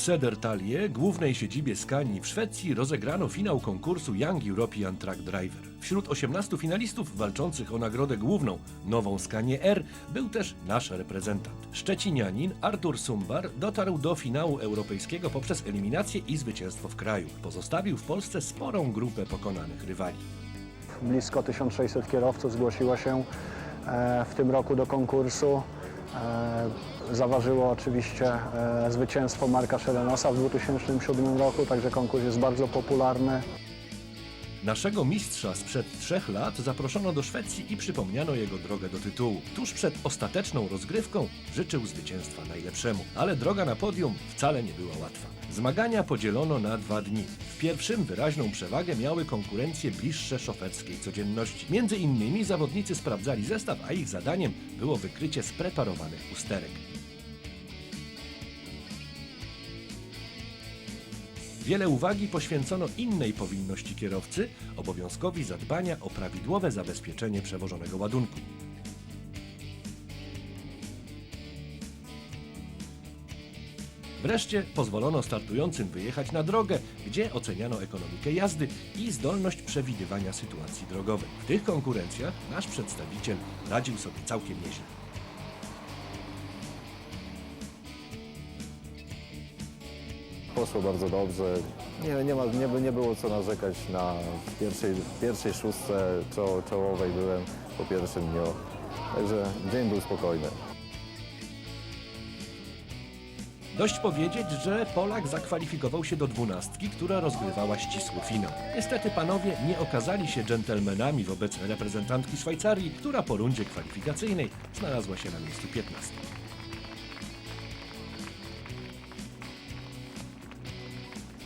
W Södertalie, głównej siedzibie Skanii w Szwecji, rozegrano finał konkursu Young European Truck Driver. Wśród 18 finalistów walczących o nagrodę główną, nową Skanię R, był też nasz reprezentant. Szczecinianin Artur Sumbar dotarł do finału europejskiego poprzez eliminację i zwycięstwo w kraju. Pozostawił w Polsce sporą grupę pokonanych rywali. Blisko 1600 kierowców zgłosiło się e, w tym roku do konkursu. E, Zaważyło oczywiście e, zwycięstwo Marka Szelenosa w 2007 roku, także konkurs jest bardzo popularny. Naszego mistrza sprzed trzech lat zaproszono do Szwecji i przypomniano jego drogę do tytułu. Tuż przed ostateczną rozgrywką życzył zwycięstwa najlepszemu, ale droga na podium wcale nie była łatwa. Zmagania podzielono na dwa dni. W pierwszym wyraźną przewagę miały konkurencje bliższe szoferskiej codzienności. Między innymi zawodnicy sprawdzali zestaw, a ich zadaniem było wykrycie spreparowanych usterek. Wiele uwagi poświęcono innej powinności kierowcy, obowiązkowi zadbania o prawidłowe zabezpieczenie przewożonego ładunku. Wreszcie pozwolono startującym wyjechać na drogę, gdzie oceniano ekonomikę jazdy i zdolność przewidywania sytuacji drogowej. W tych konkurencjach nasz przedstawiciel radził sobie całkiem nieźle. Poszło bardzo dobrze. Nie, nie, ma, nie, nie było co narzekać na pierwszej, pierwszej szóstce czo, czołowej byłem po pierwszym dniu. Także dzień był spokojny. Dość powiedzieć, że Polak zakwalifikował się do dwunastki, która rozgrywała ścisły finał. Niestety panowie nie okazali się dżentelmenami wobec reprezentantki Szwajcarii, która po rundzie kwalifikacyjnej znalazła się na miejscu 15.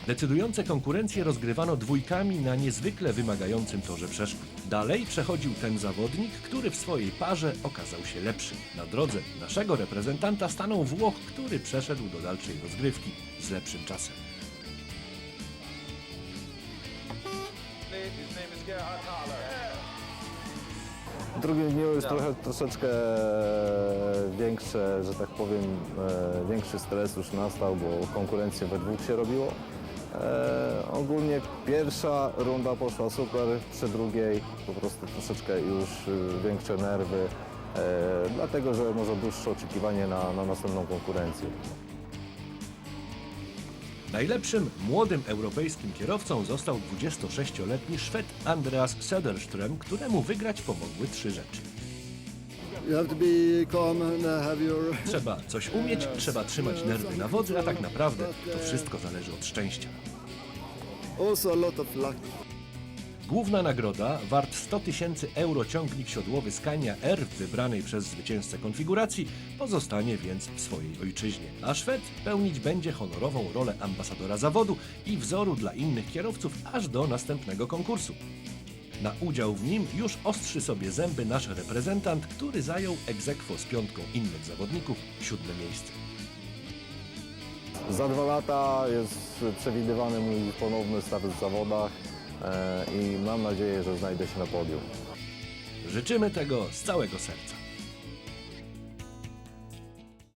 Decydujące konkurencje rozgrywano dwójkami na niezwykle wymagającym torze przeszkód. Dalej przechodził ten zawodnik, który w swojej parze okazał się lepszy. Na drodze naszego reprezentanta stanął Włoch, który przeszedł do dalszej rozgrywki z lepszym czasem. W drugim dniu już trochę, troszeczkę większe, że tak powiem, e, większy stres już nastał, bo konkurencję we dwóch się robiło. E, ogólnie pierwsza runda poszła super, przy drugiej po prostu troszeczkę już e, większe nerwy, e, dlatego że może dłuższe oczekiwanie na, na następną konkurencję. Najlepszym młodym europejskim kierowcą został 26-letni Szwed Andreas Söderström, któremu wygrać pomogły trzy rzeczy. You have to be calm and have your Trzeba coś umieć, trzeba trzymać nerwy na wodzy, a tak naprawdę to wszystko zależy od szczęścia. also a lot of luck. Główna nagroda, wart 100 tysięcy euro ciągnik siodłowy Scania R w wybranej przez zwycięzcę konfiguracji, pozostanie więc w swojej ojczyźnie. A Szwed pełnić będzie honorową rolę ambasadora zawodu i wzoru dla innych kierowców aż do następnego konkursu. Na udział w nim już ostrzy sobie zęby nasz reprezentant, który zajął egzekwo z piątką innych zawodników siódme miejsce. Za dwa lata jest przewidywany mój ponowny start w zawodach e, i mam nadzieję, że znajdę się na podium. Życzymy tego z całego serca.